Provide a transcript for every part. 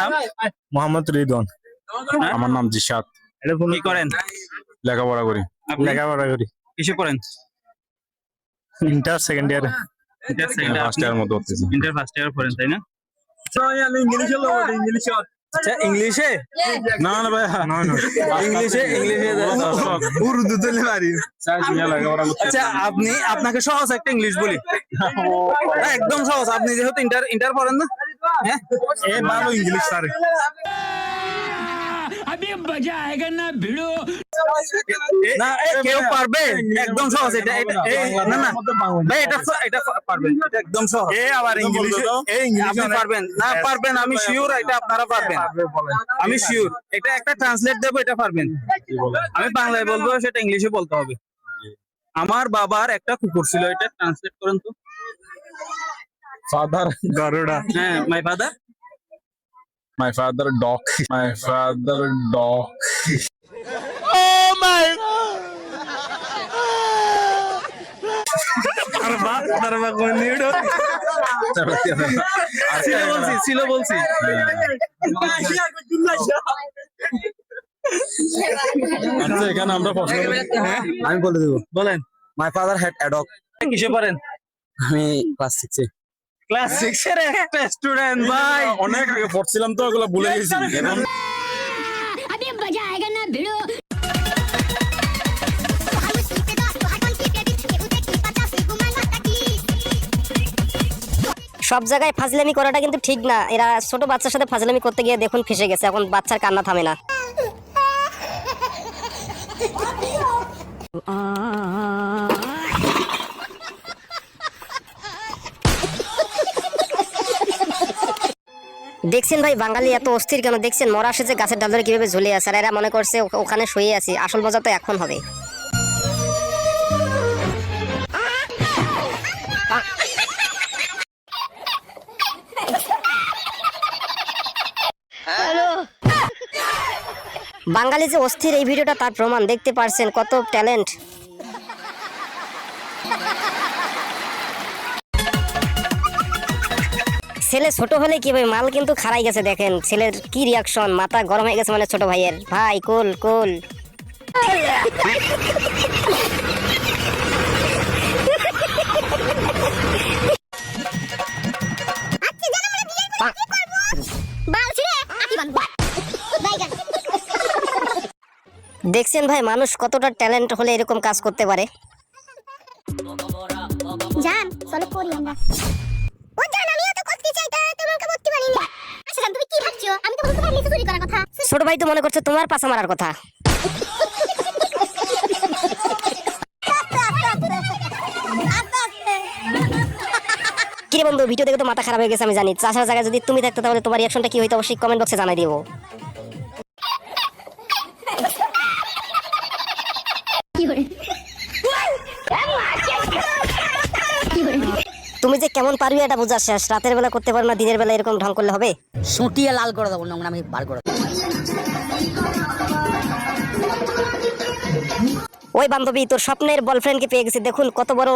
নাম? মোহাম্মদ রিদওয়ান। হ্যাঁ? আমার নাম জিশাদ কি করেন? লেখাপড়া করি। আপনি? লেখাপড়া করি। কিসে পড়েন? ইন্টার সেকেন্ড ইয়ারে ইন্টার সেকেন্ড ফার্স্ট ইয়ার মতো করতেছি ইন্টার ফার্স্ট ইয়ার পড়েন তাই না? আচ্ছা ইংলিশে? না না ভাই। না না। ইংলিশে ইংলিশে উর্দু তো পারি। আচ্ছা আপনি আপনাকে সহজ একটা ইংলিশ বলি। একদম সহজ। আপনি যেহেতু ইন্টার ইন্টার পড়েন না হ্যাঁ এ ভালো ইংলিশ স্যার না এ, কেউ পারবে একদম সহজ এটা এটা না না ভাই এটা এটা পারবেন এটা একদম সহজ এ আবার ইংলিশ এ ইংলিশ আপনি পারবেন না পারবেন আমি শিওর এটা আপনারা পারবেন আমি শিওর এটা একটা ট্রান্সলেট দেবো এটা পারবেন আমি বাংলায় বলব সেটা ইংলিশে বলতে হবে আমার বাবার একটা কুকুর ছিল এটা ট্রান্সলেট করেন তো ফাদার গারুডা হ্যাঁ my father my father dog my father dog ছিল বলছি ছিল বলছি আচ্ছা এখানে আমরা প্রশ্ন হ্যাঁ। আমি বলে দেবো। বলেন। মাই ফাদার হ্যাড অ্যাডক কিসে পড়েন? আমি ক্লাস সিক্সে ক্লাস সিক্স এর একটা স্টুডেন্ট ভাই অনেক আগে পড়ছিলাম তো ওগুলো ভুলে গেছি এখন अभी मजा आएगा ना भिड़ो সব জায়গায় ফাজলামি করাটা কিন্তু ঠিক না এরা ছোট বাচ্চার সাথে ফাজলামি করতে গিয়ে দেখুন ফেসে গেছে এখন বাচ্চার কান্না থামে না দেখছেন ভাই, বাঙালি এত অস্থির কেন? দেখছেন, মরা যে গাছের ডাল ধরে কীভাবে ঝুলে আছে, আর এরা মনে করছে ওখানে শুয়ে আছি, আসল মজা তো এখন হবে। বাঙালি যে অস্থির এই ভিডিওটা তার প্রমাণ, দেখতে পারছেন কত ট্যালেন্ট। ছেলে ছোট হলে কি ভাই? মাল কিন্তু খারাই গেছে দেখেন। ছেলের কি রিয়াকশন মাথা গরম হয়ে গেছে মানে ছোট ভাইয়ের। ভাই, কুল কুল। দেখছেন ভাই, মানুষ কতটা ট্যালেন্ট হলে এরকম কাজ করতে পারে? চলো করি আমরা। ছোট ভাই তো মনে করছে তোমার পাশা মারার কথা। কিরে বন্ধু ভিডিও দেখে তো মাথা খারাপ হয়ে গেছে, আমি জানি। চাষার জায়গায় যদি তুমি থাকতে, তাহলে তোমার রিয়াকশনটা কি হইতো? অবশ্যই কমেন্ট বক্সে জানাই দিব। কি করে কেমন পারবি এটা বোঝা শেষ? রাতের বেলা করতে পারো না দিনের বেলা এরকম ঢং করলে হবে? সুটিয়ে লাল করে দেবো নোংরা আমি বার করে ওই বান্ধবী তোর স্বপ্নের বয়ফ্রেন্ডকে পেয়ে গেছি দেখুন কত বড়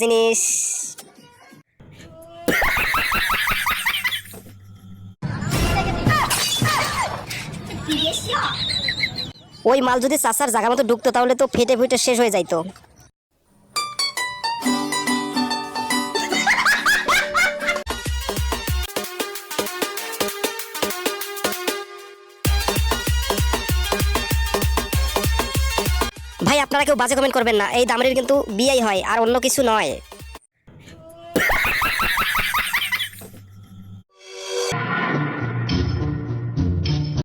জিনিস। ওই মাল যদি চাষার জায়গা মতো ঢুকতো তাহলে তো ফেটে ফেটে শেষ হয়ে যাইতো। ভাই, আপনারা কেউ বাজে কমেন্ট করবেন না। এই দামের কিন্তু বিয়াই হয়, আর অন্য কিছু নয়।